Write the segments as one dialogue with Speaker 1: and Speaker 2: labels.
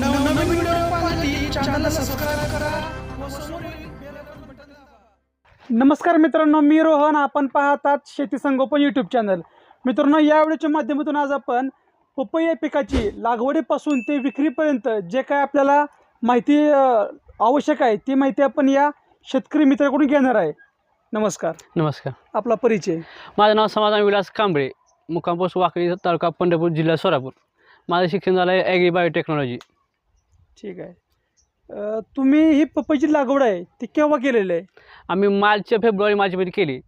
Speaker 1: नवनवीन व्हिडिओ पाहण्यासाठी चॅनलला सबस्क्राईब करा व समोरील बेल आयकॉन बटन दाबा.
Speaker 2: नमस्कार मित्रांनो मी रोहन. आपण पाहतात शेती संगोपन यूट्यूब चॅनल मित्रांनो या व्हिडिओच्या माध्यमातून आज आपण पपई या पिकाची लागवडीपासून ते विक्रीपर्यंत जे काय आपल्याला माहिती अ, आवश्यक आहे ती माहिती आपण या शेतकरी मित्राकडून घेणार आहे. नमस्कार.
Speaker 3: नमस्कार.
Speaker 2: आपला परिचय.
Speaker 3: माझं नाव समाधान विलास कांबळे मुक्काम पोस्ट वाकडी तालुका पंढरपूर जिल्हा सोलापूर. माझं शिक्षण झालं आहे ॲग्री बायोटेक्नॉलॉजी
Speaker 2: ठीक आहे. तुम्ही ही पपईची लागवड आहे ती केव्हा केलेली आहे?
Speaker 3: आम्ही मार्च फेब्रुवारी मार्चमध्ये केली.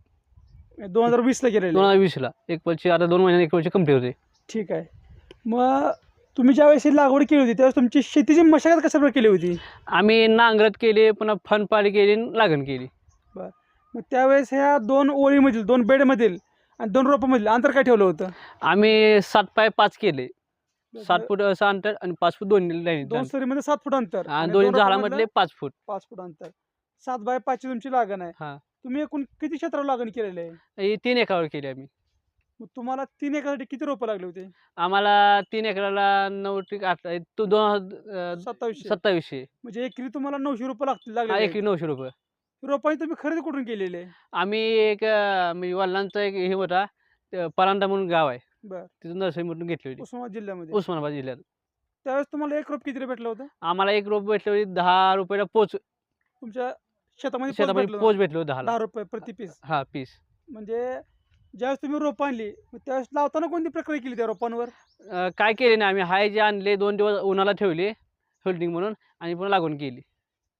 Speaker 2: दोन हजार वीसला केलेली
Speaker 3: दोन
Speaker 2: आहे
Speaker 3: हजार वीसला. एक वर्षी आता दोन महिन्यात एक वर्ष कंप्लीट होते.
Speaker 2: ठीक आहे. मग तुम्ही ज्यावेळेस ही लागवड केली होती त्यावेळेस तुमची शेतीची मशागत कशा प्रकारे केली होती?
Speaker 3: आम्ही नांगरट केली पुन्हा फनपाडी केली आणि लागण केली.
Speaker 2: मग त्यावेळेस ह्या दोन ओळीमधील दोन बेडमधील आणि दोन रोपामधील अंतर काय ठेवलं होतं?
Speaker 3: आम्ही सात पाय पाच केले. सात फूट असं अंतर आणि पाच फूट दोन लाईन
Speaker 2: दोन सरीमध्ये सात फूट अंतर आणि दोन
Speaker 3: झाडामधले पाच फूट.
Speaker 2: पाच फूट अंतर. सात बाय पाचची तुमची लागण आहे.
Speaker 3: हा.
Speaker 2: तुम्ही एकूण किती क्षेत्रावर लागण केलेले आहे?
Speaker 3: तीन एकरावर केली आम्ही.
Speaker 2: तुम्हाला तीन एकरसाठी किती रोपं लागले होते?
Speaker 3: आम्हाला तीन एकराला नऊ आठ दोन
Speaker 2: सत्तावीसशे.
Speaker 3: सत्तावीसशे.
Speaker 2: म्हणजे एकरी तुम्हाला नऊशे रुपये लागतील
Speaker 3: एकरी नऊशे रुपये
Speaker 2: रोपांची तुम्ही खरेदी कुठून केलेली आहे?
Speaker 3: आम्ही एक म्हणजे वडिलांचा एक हे होता ते परांडा म्हणून गाव आहे.
Speaker 2: बरं.
Speaker 3: तिथून नर्सरीमधून घेतली होती.
Speaker 2: उस्मानाबाद जिल्ह्यामध्ये.
Speaker 3: उस्मानाबाद जिल्ह्यात.
Speaker 2: त्यावेळेस तुम्हाला एक रोप किती भेटलं होतं?
Speaker 3: आम्हाला एक रोप भेटली होती दहा रुपयाला पोच.
Speaker 2: तुमच्या शेतामध्ये पोच
Speaker 3: शेतामध्ये
Speaker 2: भेटलं
Speaker 3: पोच. भेटलो दहाला.
Speaker 2: दहा रुपये प्रति पीस
Speaker 3: हा पीस
Speaker 2: म्हणजे ज्यावेळेस तुम्ही रोप आणली मग त्यावेळेस लावताना कोणती प्रक्रिया केली त्या रोपांवर?
Speaker 3: अं, काय केले नाही आम्ही. हाय जे आणले दोन दिवस उन्हाला ठेवले होल्डिंग म्हणून आणि पुन्हा लागवड केली.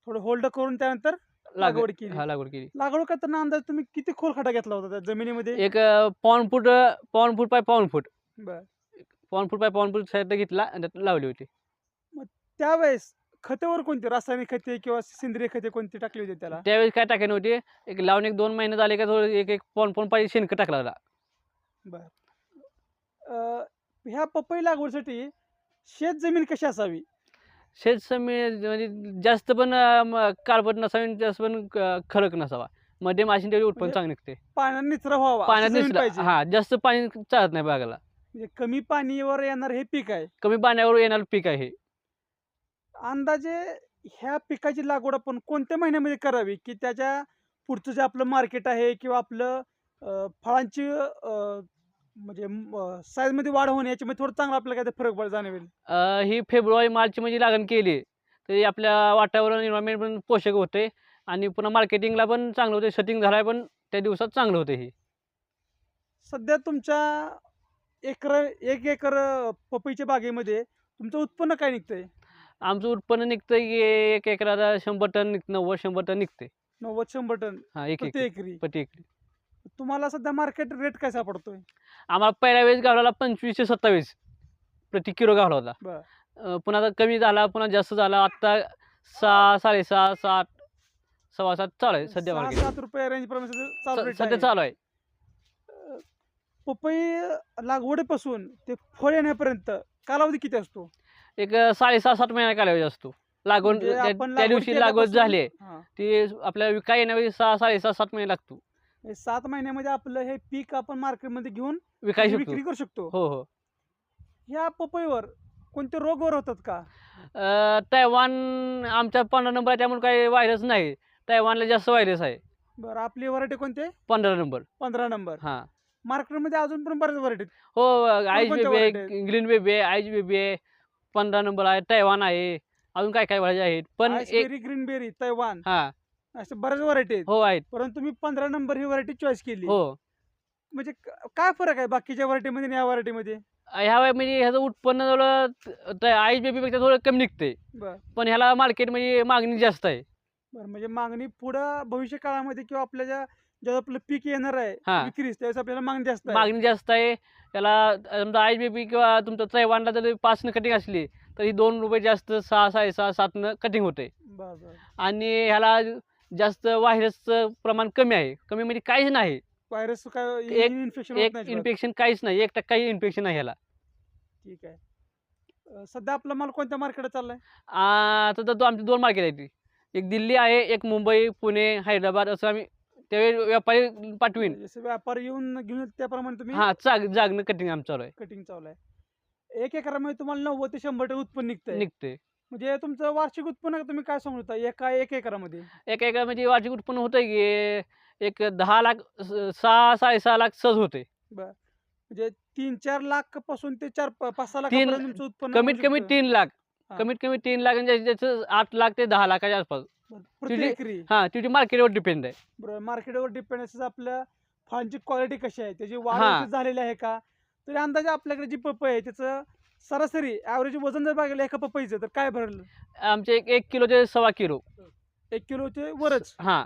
Speaker 2: थोडं होल्ड करून त्यानंतर लागवड केली.
Speaker 3: हा लागवड केली.
Speaker 2: लागवड करताना अंदाज तुम्ही किती खोल खड्डा घेतला होता त्या जमिनीमध्ये?
Speaker 3: एक अं, पाऊण फूट पाऊण फूट पाय पाऊण फूट.
Speaker 2: बरं.
Speaker 3: पाऊण फूट पाय पाऊण फूट साईड घेतला आणि त्यात लावली होती.
Speaker 2: त्यावेळेस खतेवर कोणती? रासायनिक खते किंवा सेंद्रिय खते कोणती टाकली होती त्याला?
Speaker 3: त्यावेळेस काय टाकायला नव्हती? एक लावून एक दोन महिने झाले का थोडं एक एक पाऊण पाऊण पाहिजे शेणखत टाकला होता.
Speaker 2: अं, ह्या पपई लागवडीसाठी शेत जमीन कशी असावी?
Speaker 3: शेत म्हणजे जास्त पण काळपट नसावी जास्त पण खडक नसावा. मध्यम अशी तेवढी उत्पन्न
Speaker 2: म्हणजे
Speaker 3: चांगलं निघते.
Speaker 2: पाण्यात निचरा व्हावा
Speaker 3: पाण्यात
Speaker 2: जमीन पाहिजे.
Speaker 3: हा जास्त पाणी चालत नाही बागाला.
Speaker 2: म्हणजे कमी पाणीवर येणार हे पीक आहे.
Speaker 3: कमी पाण्यावर येणारं पीक आहे हे.
Speaker 2: अंदाजे ह्या पिकाची लागवड आपण कोणत्या महिन्यामध्ये करावी? की त्याच्या पुढचं जे आपलं मार्केट आहे किंवा आपलं अं, फळांची अं, म्हणजे साईजमध्ये वाढ होणे याच्यामध्ये थोडं चांगलं आपल्याला काय फरक पड जाणवेल.
Speaker 3: अं, ही फेब्रुवारी मार्च मध्ये लागण केली. तरी आपल्या वातावरण एन्व्हायरमेंट पण पोषक होते आणि पुन्हा मार्केटिंगला पण चांगलं होते. सेटिंग झाला पण त्या दिवसात चांगलं होते हे.
Speaker 2: सध्या तुमच्या एकर एक एकर पपईच्या बागेमध्ये तुमचं उत्पन्न काय निघतंय?
Speaker 3: आमचं उत्पन्न निघतं की एक एकराला शंभर टन निघ नव्वद शंभर टन निघते
Speaker 2: नव्वद शंभर टन
Speaker 3: हा एक
Speaker 2: प्रति
Speaker 3: एक
Speaker 2: एकरी.
Speaker 3: प्रति एकरी.
Speaker 2: तुम्हाला सध्या मार्केट रेट काय सापडतोय
Speaker 3: आम्हाला पहिल्या वेळेस गावला पंचवीसशे सत्तावीस प्रति किलो गावला होता. अं, पुन्हा आता कमी झाला पुन्हा जास्त झाला आत्ता सहा साडेसहा सात सव्वा सात चालू आहे सध्या
Speaker 2: सहा
Speaker 3: मार्केट
Speaker 2: सात रुपये रेंज प्रमाणे सध्या चालू rate
Speaker 3: सध्या
Speaker 2: आहे.
Speaker 3: चालू आहे.
Speaker 2: अं, पपई लागवडीपासून ते फळ येण्यापर्यंत कालावधी किती असतो?
Speaker 3: एक अं, साडेसहा सात महिना कालावधी असतो. लागवड
Speaker 2: म्हणजे
Speaker 3: त्या
Speaker 2: आपण
Speaker 3: त्या
Speaker 2: लागवड
Speaker 3: दिवशी लागवड
Speaker 2: केल्यापासून-
Speaker 3: झाली आहे.
Speaker 2: हा.
Speaker 3: ती आपल्याला विकाय येण्यावेळी सहा साडेसहा सात महिने लागतो.
Speaker 2: सात महिन्यामध्ये आपलं हे पीक आपण मार्केटमध्ये घेऊन
Speaker 3: विकाय
Speaker 2: त्याची
Speaker 3: शकतो.
Speaker 2: विक्री करू शकतो.
Speaker 3: हो हो.
Speaker 2: ह्या पपईवर कोणते रोग वर होतात का?
Speaker 3: अं, तैवान आमच्या पंधरा नंबर आहे त्यामुळे काही व्हायरस नाही. तैवानला जास्त व्हायरस आहे.
Speaker 2: बरं आपली व्हरायटी कोणते
Speaker 3: पंधरा नंबर.
Speaker 2: पंधरा नंबर.
Speaker 3: हां.
Speaker 2: मार्केटमध्ये अजून पण बऱ्याच व्हरायटी
Speaker 3: हो आईज बेबी
Speaker 2: variety
Speaker 3: आहे ग्रीन बेबी आहे आईज बेबी आहे पंधरा नंबर आहे तैवान आहे अजून काय काय भाज्या आहेत? पण एक
Speaker 2: ग्रीन बेरी तैवान.
Speaker 3: हा.
Speaker 2: अशा बऱ्याच व्हरायटी आहेत.
Speaker 3: हो आहेत.
Speaker 2: परंतु तुम्ही पंधरा नंबर ही व्हरायटी चॉईस केली.
Speaker 3: हो.
Speaker 2: म्हणजे क- काय फरक आहे बाकीच्या व्हरायटीमध्ये आणि या व्हरायटीमध्ये
Speaker 3: ह्या वेळी म्हणजे ह्याचं उत्पन्न थोडं आईज बेबीपेक्षा थोडं कमी निघते
Speaker 2: बरं.
Speaker 3: पण ह्याला मार्केटमध्ये मागणी जास्त आहे.
Speaker 2: बरं म्हणजे मागणी पुढं भविष्य काळामध्ये किंवा आपल्या ज्या जेव्हा आपलं पीक येणार आहे
Speaker 3: हा.
Speaker 2: विक्रीस त्यावेळेस आपल्याला मागणी जास्त आहे.
Speaker 3: मागणी जास्त आहे. त्याला समजा आईज बेबी किंवा तुमचं तैवानला जर पाचनं कटिंग असली तर ही दोन रुपये जास्त सहा साडेसहा सातनं कटिंग होते
Speaker 2: बरं बरं.
Speaker 3: आणि ह्याला जास्त व्हायरसचं प्रमाण कमी आहे. कमी म्हणजे काहीच नाही.
Speaker 2: व्हायरस काय
Speaker 3: एक-
Speaker 2: इन्फेक्शन
Speaker 3: एक इन्फेक्शन काहीच नाही. एक टक्काही इन्फेक्शन आहे ह्याला.
Speaker 2: ठीक आहे. अं, सध्या आपला माल कोणत्या मार्केटला चाललाय?
Speaker 3: आता तर तो आमचे दोन मार्केट आहेत. एक दिल्ली आहे एक मुंबई पुणे हैदराबाद असं आम्ही त्यावेळी व्यापारी पाठवीन.
Speaker 2: जसे व्यापारी येऊन घेऊन येतात त्याप्रमाणे तुम्ही?
Speaker 3: हा जाग जागणं कटिंग आमचं चालू आहे.
Speaker 2: कटिंग चालू आहे. एक एकरामध्ये तुम्हाला नव्वद ते शंभर टन उत्पन्न निघतंय.
Speaker 3: निघते
Speaker 2: म्हणजे तुमचं वार्षिक उत्पन्न तुम्ही काय सांगू शकता? एका एक एकरामध्ये?
Speaker 3: एका एका म्हणजे वार्षिक उत्पन्न होतं की एक दहा लाख सहा साडेसहा लाख सहज होते
Speaker 2: म्हणजे तीन चार लाखपासून ते चार पाच सहा लाख तुमचं उत्पन्न
Speaker 3: कमीत कमी. तीन लाख. कमीत कमी तीन लाख ज्याचं आठ लाख ते दहा लाखाच्या आसपास. तुझी-
Speaker 2: एकरी?
Speaker 3: हां तुझी मार्केटवर डिपेंड आहे.
Speaker 2: बरोबर मार्केटवर डिपेंड असतं आपल्या फळांची क्वालिटी कशी आहे? त्याची वाढ झालेली आहे का? तरी अंदाजे आपल्याकडे जी पपई आहे त्याचं सरासरी ॲव्हरेज वजन जर बघितलं एका पपईचं तर काय भरलं?
Speaker 3: आमचे एक एक किलो ते सव्वा किलो.
Speaker 2: एक किलोचे वरच?
Speaker 3: हां.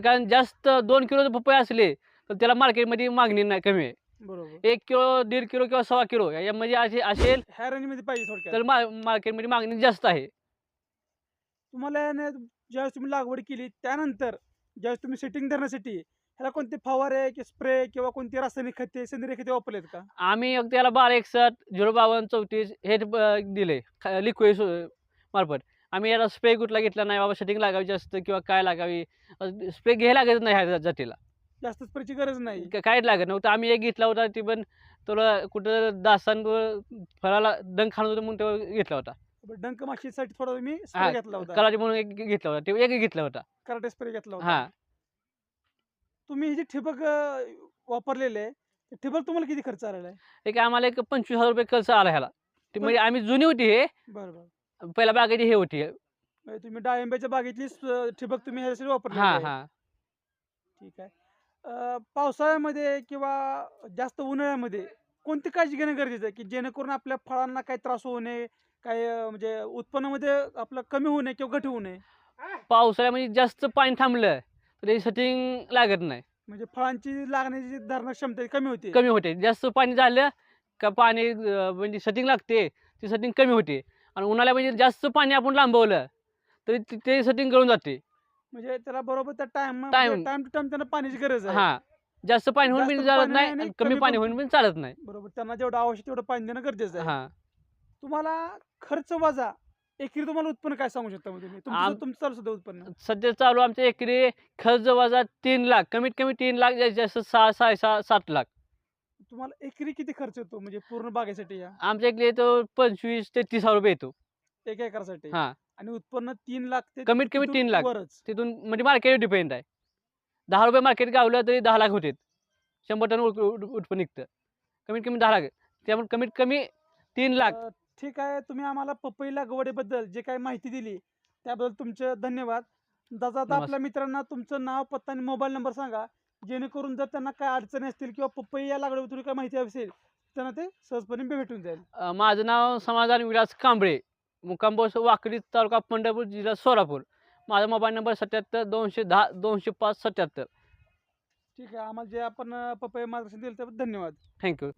Speaker 3: कारण जास्त दोन किलो पपई असले तर त्याला मार्केटमध्ये मागणी नाही कमी आहे.
Speaker 2: बरोबर.
Speaker 3: एक किलो दीड किलो किंवा सव्वा किलो यामध्ये असे असेल
Speaker 2: ह्या रेंजमध्ये पाहिजे थोडक्यात.
Speaker 3: तर मा मार्केटमध्ये मागणी जास्त आहे.
Speaker 2: तुम्हाला याने ज्यावेळेस तुम्ही लागवड केली त्यानंतर ज्यावेळेस तुम्ही सेटिंग धरण्यासाठी ह्याला कोणते फवारे की स्प्रे किंवा कोणती रासायनिक खते सेंद्रिय खते वापरलेत का?
Speaker 3: आम्ही एक त्याला बारा एकसष्ट झिरो बावन्न चौतीस हे ब- दिले लिक्विड मार्फत. आम्ही याला स्प्रे कुठला घेतला नाही बाबा सेटिंग लागावी जास्त किंवा काय लागावी? स्प्रे घ्यायला लागत नाही ह्या जातीला.
Speaker 2: जास्त स्प्रेची गरज नाही.
Speaker 3: क- काहीच लागत नव्हतं. आम्ही एक घेतला होता ती पण तुला कुठं दासांवर फळाला डंक खाणं होतं म्हणून तो घेतला होता.
Speaker 2: डंक माशीसाठी थोडा
Speaker 3: हा,
Speaker 2: स्प्रे घेतला होता.
Speaker 3: कलाची म्हणून एक घेतला होता. ते एक घेतला होता.
Speaker 2: कराटे स्प्रे घेतला होता.
Speaker 3: हां.
Speaker 2: तुम्ही हे जे ठिबक वापरलेले आहे ते ठिबक तुम्हाला किती खर्च आलेला आहे?
Speaker 3: एक आम्हाला एक पंचवीस हजार रुपये खर्च आला ह्याला. ते म्हणजे आम्ही जुनी होती हे.
Speaker 2: बरं बरं
Speaker 3: पहिल्या बागेची हे होती.
Speaker 2: म्हणजे तुम्ही डाळिंब्याच्या बागेतली स- ठिबक तुम्ही ह्यासाठी वापरले
Speaker 3: हां हां.
Speaker 2: ठीक आहे. अं, पावसाळ्यामध्ये किंवा जास्त उन्हाळ्यामध्ये कोणती काळजी घेणं गरजेचं आहे? की जेणेकरून आपल्या फळांना काही त्रास होऊ नये काय अं, म्हणजे उत्पन्नामध्ये आपलं कमी होऊ नये किंवा घट होऊ नये?
Speaker 3: पावसाळ्यामध्ये जास्त पाणी थांबलं. सेटिंग लागत नाही.
Speaker 2: म्हणजे फळांची लागण्याची धारण क्षमता कमी होते.
Speaker 3: कमी होते. जास्त पाणी झालं का पाणी म्हणजे सेटिंग लागते ती सेटिंग कमी होते. आणि उन्हाळ्यामध्ये जास्त पाणी आपण लांबवलं तरी ते- सेटिंग गळून जाते.
Speaker 2: म्हणजे त्याला बरोबर त्या time
Speaker 3: Time.
Speaker 2: Time to time त्यांना पाण्याची गरज आहे.
Speaker 3: हां. जास्त पाणी होऊन पण चालत नाही कमी
Speaker 2: पण-
Speaker 3: होऊन पण चालत नाही.
Speaker 2: बरोबर. त्यांना जेवढं आवश्यक तेवढं पाणी देणं गरजेचं आहे.
Speaker 3: हां.
Speaker 2: तुम्हाला खर्च वजा एकरी तुम्हाला उत्पन्न काय सांगू शकता मग तुम्ही? तुमचं
Speaker 3: आम-
Speaker 2: तुमचं चालू सुद्धा उत्पन्न.
Speaker 3: सध्या चालू आमच्या एकरी खर्च वजा तीन लाख कमीत कमी तीन लाख जास्तीत जास्त सहा सहा सहा सात लाख.
Speaker 2: तुम्हाला एकरी किती खर्च येतो म्हणजे पूर्ण बागेसाठी या?
Speaker 3: आमच्या इकडे तो पंचवीस ते तीस हजार रुपये येतो.
Speaker 2: एक एकरासाठी?
Speaker 3: हां.
Speaker 2: आणि उत्पन्न तीन लाख ते
Speaker 3: कमीत कमी
Speaker 2: तिथून
Speaker 3: तीन लाख.
Speaker 2: वरच?
Speaker 3: तिथून म्हणजे मार्केट डिपेंड आहे. दहा रुपये मार्केट गावलं तरी दहा लाख होते शंभर टन उत- उत- उत्पन्न निघतं. कमीत कमी दहा लाख. त्यामुळे कमीत कमी तीन लाख.
Speaker 2: अं, ठीक आहे तुम्ही आम्हाला पपई लागवडीबद्दल जे काही माहिती दिली त्याबद्दल तुमचे धन्यवाद. दादा आता
Speaker 3: नमस्कार.
Speaker 2: आपल्या मित्रांना तुमचं नाव पत्ता आणि मोबाईल नंबर सांगा. जेणेकरून जर त्यांना काय अडचणी असतील किंवा पपई या लागवडीबद्दल काय माहिती असेल त्यांना ते सहजपणे भेटून जाईल.
Speaker 3: अ, माझं नाव समाधान विलास कांबळे मुक्काम पोस्ट वाकडी तालुका पंढरपूर जिल्हा सोलापूर. माझा मोबाईल नंबर सत्याहत्तर दोनशे दहा दोनशे पाच सत्याहत्तर.
Speaker 2: ठीक आहे आम्हाला जे आपण अं, पपई मार्गदर्शन दिलं त्याबद्दल धन्यवाद.
Speaker 3: थँक्यू.